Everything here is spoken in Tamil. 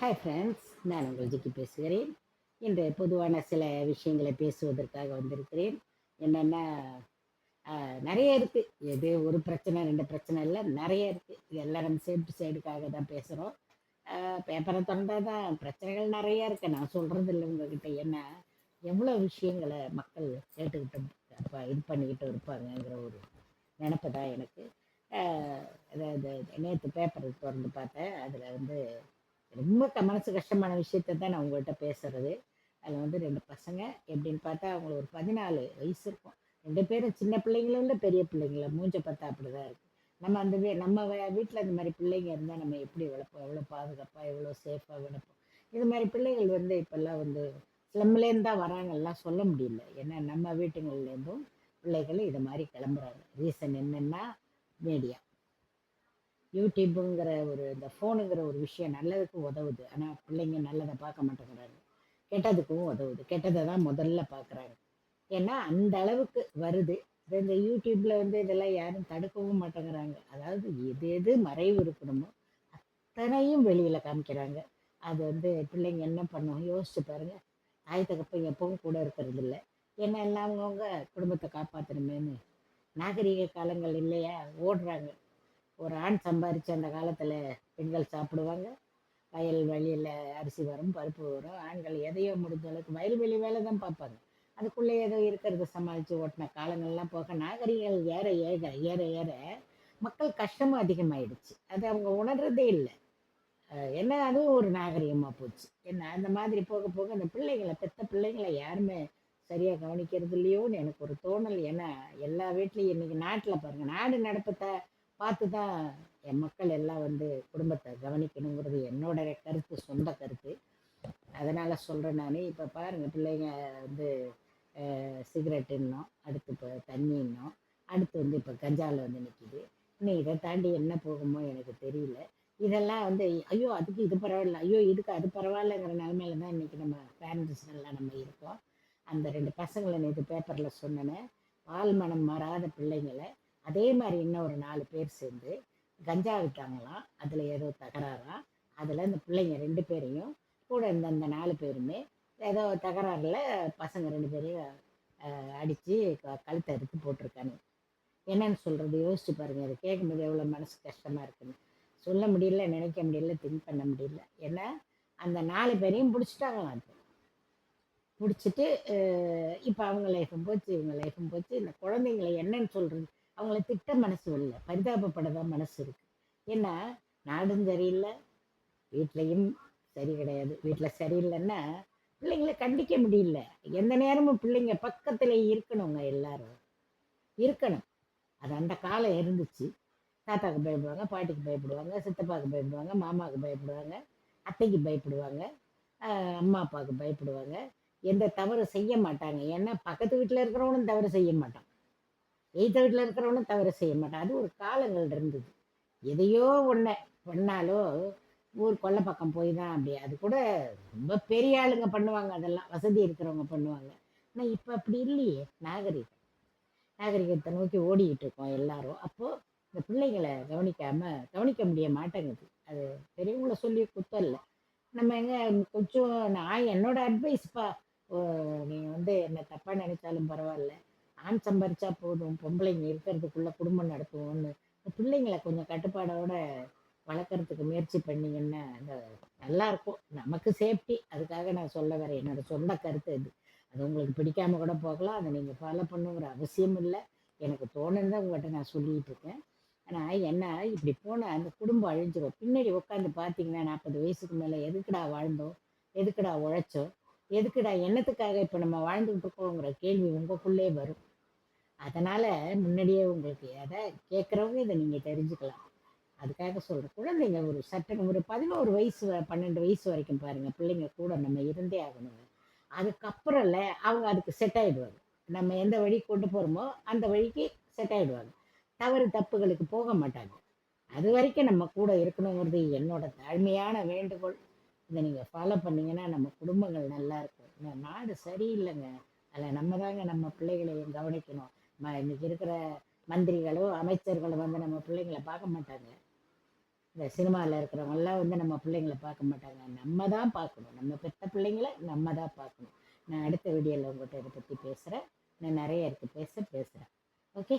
ஹாய் ஃப்ரெண்ட்ஸ் நான் உங்கள் ஜிக்கி பேசுகிறேன். இன்று பொதுவான சில விஷயங்களை பேசுவதற்காக வந்திருக்கிறேன். என்னென்னா நிறைய இருக்குது எது ஒரு பிரச்சனை ரெண்டு பிரச்சனை இல்லை. நிறைய இருக்குது இது எல்லாம் நம்ம சேஃப்டி சைடுக்காக தான் பேசுகிறோம் பேப்பரை திறந்தால் தான் பிரச்சனைகள் நிறைய இருக்குது நான் சொல்கிறது இல்லை உங்ககிட்ட. என்ன எவ்வளோ விஷயங்களை மக்கள் கேட்டுக்கிட்டு அப்போ இது பண்ணிக்கிட்டு இருப்பாங்கங்கிற ஒரு நினப்பு தான் எனக்கு. அதாவது நேற்று பேப்பர் திறந்து பார்த்தேன். அதில் வந்து ரொம்ப க மனசு கஷ்டமான விஷயத்த தான் நான் உங்கள்கிட்ட பேசுறது. அதில் வந்து ரெண்டு பசங்க எப்படின்னு பார்த்தா அவங்களுக்கு ஒரு பதினாலு வயசு இருக்கும். ரெண்டு பேரும் சின்ன பிள்ளைங்களும் இல்லை பெரிய பிள்ளைங்கள மூஞ்ச பார்த்தா அப்படி தான் இருக்குது நம்ம அந்த வீ நம்ம வீட்டில் இந்த மாதிரி பிள்ளைங்க இருந்தால் நம்ம எப்படி வளர்ப்போம்? எவ்வளோ பாதுகாப்பாக எவ்வளோ சேஃபாக வளர்ப்போம்? இது மாதிரி பிள்ளைகள் வந்து இப்போல்லாம் வந்து ஸ்லம்லேருந்து தான் வராங்கலாம் சொல்ல முடியல. ஏன்னா நம்ம வீட்டுங்கள்லேருந்தும் பிள்ளைகள் இது மாதிரி கிளம்புறாங்க. ரீசன் என்னென்னா மீடியா. யூடியூப்புங்கிற ஒரு இந்த ஃபோனுங்கிற ஒரு விஷயம் நல்லதுக்கும் உதவுது. ஆனால் பிள்ளைங்க நல்லதை பார்க்க மாட்டேங்கிறாங்க. கெட்டதுக்கும் உதவுது. கெட்டதை தான் முதல்ல பார்க்குறாங்க. ஏன்னா அந்த அளவுக்கு வருது. இந்த யூடியூப்பில் வந்து இதெல்லாம் யாரும் தடுக்கவும் மாட்டேங்கிறாங்க. அதாவது எது எது மறைவு இருக்கணுமோ அத்தனையும் வெளியில் காமிக்கிறாங்க. அது வந்து பிள்ளைங்க என்ன பண்ணுவோம் யோசிச்சு பாருங்க. தாய் தகப்பன் எப்பவும் கூட இருக்கிறது இல்லை ஏன்னா எல்லாம் அவங்கவுங்க குடும்பத்தை காப்பாற்றணுமேனு நாகரீக காலங்கள் இல்லையா? ஓடுறாங்க. ஒரு ஆண் சம்பாரித்து அந்த காலத்தில் பெண்கள் சாப்பிடுவாங்க. வயல் வெளியில் அரிசி வரும் பருப்பு வரும். ஆண்கள் எதையோ முடிஞ்ச அளவுக்கு வயல்வெளி வேலை தான் பார்ப்பாங்க. அதுக்குள்ளே ஏதோ இருக்கிறத சமாளித்து ஓட்டின காலங்கள்லாம் போக நாகரிகங்கள் ஏற ஏற ஏற ஏற மக்கள் கஷ்டமும் அதிகமாயிடுச்சு. அது அவங்க உணர்றதே இல்லை. என்ன அதுவும் ஒரு நாகரிகமாக போச்சு. என்ன அந்த மாதிரி போக போக அந்த பிள்ளைங்களை பெத்த பிள்ளைங்களை யாருமே சரியாக கவனிக்கிறது இல்லையோன்னு எனக்கு ஒரு தோணல். ஏன்னா எல்லா வீட்லேயும் இன்னைக்கு நாட்டில் பாருங்கள் நாடு நடப்பத்தை பார்த்து தான் என் மக்கள் எல்லாம் வந்து குடும்பத்தை கவனிக்கணுங்கிறது என்னோட கருத்து சொந்த கருத்து. அதனால் சொல்கிறேன் நான். இப்போ பாருங்கள் பிள்ளைங்க வந்து சிகரெட் இன்னும் அடுத்து இப்போ தண்ணி இன்னும் அடுத்து வந்து இப்போ கஞ்சாவில் வந்து நிற்கிது இன்னும் இதை தாண்டி என்ன போகுமோ எனக்கு தெரியல. இதெல்லாம் வந்து ஐயோ அதுக்கு இது பரவாயில்ல ஐயோ இதுக்கு அது பரவாயில்லங்கிற நிலமையில தான் இன்றைக்கி நம்ம பேரண்ட்ஸ் எல்லாம் நம்ம இருக்கோம். அந்த ரெண்டு பசங்களை நேற்று பேப்பரில் சொன்னேனே பால் மனம் மாறாத பிள்ளைங்களை அதே மாதிரி இன்னும் ஒரு நாலு பேர் சேர்ந்து கஞ்சா விட்டாங்களாம். அதில் ஏதோ தகராறா? அதில் இந்த பிள்ளைங்க ரெண்டு பேரையும் கூட இருந்த அந்த நாலு பேருமே ஏதோ தகராறில் பசங்க ரெண்டு பேரையும் அடித்து கழுத்தை அறுத்து போட்டிருக்காங்க. என்னன்னு சொல்கிறது யோசிச்சு பாருங்கள் அதை கேட்கும்போது எவ்வளோ மனசு கஷ்டமாக இருக்குன்னு. சொல்ல முடியல நினைக்க முடியல திங்க் பண்ண முடியல. ஏன்னா அந்த நாலு பேரையும் பிடிச்சிட்டாங்களாம் அது. பிடிச்சிட்டு இப்போ அவங்க லைஃபும் போச்சு இவங்க லைஃபும் போச்சு. இந்த குழந்தைங்களை என்னன்னு சொல்கிறது அவங்கள திட்ட மனசு இல்லை பரிதாபப்பட தான் மனசு இருக்கு. ஏன்னா நாடும் சரியில்லை வீட்லையும் சரி கிடையாது. வீட்டில் சரியில்லைன்னா பிள்ளைங்கள கண்டிக்க முடியல. எந்த நேரமும் பிள்ளைங்க பக்கத்துல இருக்கணுங்க எல்லாரும். இருக்கணும். அது அந்த காலம் இருந்துச்சு. தாத்தாவுக்கு பயப்படுவாங்க பாட்டிக்கு பயப்படுவாங்க சித்தப்பாவுக்கு பயப்படுவாங்க மாமாவுக்கு பயப்படுவாங்க அத்தைக்கு பயப்படுவாங்க அம்மா அப்பாவுக்கு பயப்படுவாங்க. எந்த தவறு செய்ய மாட்டாங்க. ஏன்னா பக்கத்து வீட்டில் இருக்கிறவனும் தவறு செய்ய மாட்டான் எய்த்த வீட்டில் இருக்கிறவனும் தவறு செய்ய மாட்டான். அது ஒரு காலங்கள் இருந்தது. எதையோ ஒன்று பண்ணாலோ ஊர் கொல்லை பக்கம் போய் தான் அப்படி. அது கூட ரொம்ப பெரிய ஆளுங்க பண்ணுவாங்க அதெல்லாம். வசதி இருக்கிறவங்க பண்ணுவாங்க. ஆனால் இப்போ அப்படி இல்லையே. நாகரிகம். நாகரிகத்தை நோக்கி ஓடிக்கிட்டு இருக்கோம் எல்லாரும். அப்போது இந்த பிள்ளைங்களை கவனிக்காமல் கவனிக்க முடிய மாட்டேங்குது. அது பெரியவங்கள சொல்லி குத்தல நம்ம எங்க கொஞ்சம் நான் என்னோட அட்வைஸ்ப்பா நீங்கள் வந்து என்னை தப்பாக நினைச்சாலும் பரவாயில்ல. ஆண் சம்பாரிச்சா போதும் பொம்பளைங்க இருக்கிறதுக்குள்ள குடும்பம் நடத்துவோம்னு. பிள்ளைங்களை கொஞ்சம் கட்டுப்பாடோட வளர்க்குறதுக்கு முயற்சி பண்ணிங்கன்னா அந்த நல்லா இருக்கும். நமக்கு சேஃப்டி அதுக்காக நான் சொல்ல வரேன் என்னோட சொந்த கருத்து இது. அது உங்களுக்கு பிடிக்காம கூட போகலாம். அதை நீங்கள் ஃபாலோ பண்ணுங்கிற அவசியம் இல்லை. எனக்கு தோணுன்னு தான் உங்கள்கிட்ட நான் சொல்லிட்டு இருக்கேன். ஆனால் என்ன இப்படி போனால் அந்த குடும்பம் அழிஞ்சிரும். பின்னாடி உட்காந்து பார்த்தீங்கன்னா நாற்பது வயசுக்கு மேலே எதுக்குடா வாழ்ந்தோம்? எதுக்குடா உழைச்சோம்? எதுக்குடா என்னத்துக்காக இப்போ நம்ம வாழ்ந்துகிட்டு இருக்கோங்கிற கேள்வி உங்களுக்குள்ளே வரும். அதனால் முன்னாடியே உங்களுக்கு எதை கேட்குறவங்க இதை நீங்கள் தெரிஞ்சுக்கலாம். அதுக்காக சொல்கிறேன் குழந்தைங்க ஒரு சட்டம் ஒரு பதினோரு வயசு பன்னெண்டு வயசு வரைக்கும் பாருங்கள் பிள்ளைங்க கூட நம்ம இருந்தே ஆகணுங்க அதுக்கப்புறம்ல அவங்க அதுக்கு செட் ஆகிடுவாங்க நம்ம எந்த வழி கொண்டு போகிறோமோ அந்த வழிக்கு செட் ஆகிடுவாங்க தவறு தப்புகளுக்கு போக மாட்டாங்க. அது வரைக்கும் நம்ம கூட இருக்கணுங்கிறது என்னோட தாழ்மையான வேண்டுகோள். இதை நீங்கள் ஃபாலோ பண்ணீங்கன்னா நம்ம குடும்பங்கள் நல்லா இருக்கும். இந்த நாடு சரியில்லைங்க. அதில் நம்ம தாங்க நம்ம பிள்ளைகளையும் கவனிக்கணும். ம இன்னைக்கு இருக்கிற மந்திரிகளோ அமைச்சர்களோ வந்து நம்ம பிள்ளைங்களை பார்க்க மாட்டாங்க. இந்த சினிமாவில் இருக்கிறவங்கெல்லாம் வந்து நம்ம பிள்ளைங்கள பார்க்க மாட்டாங்க. நம்ம தான் பார்க்கணும். நம்ம பெற்ற பிள்ளைங்கள நம்ம தான் பார்க்கணும். நான் அடுத்த வீடியோவில் உங்கள்கிட்ட இதை பற்றி பேசுகிறேன் நான் நிறைய இருக்குது பேச பேசுகிறேன் ஓகே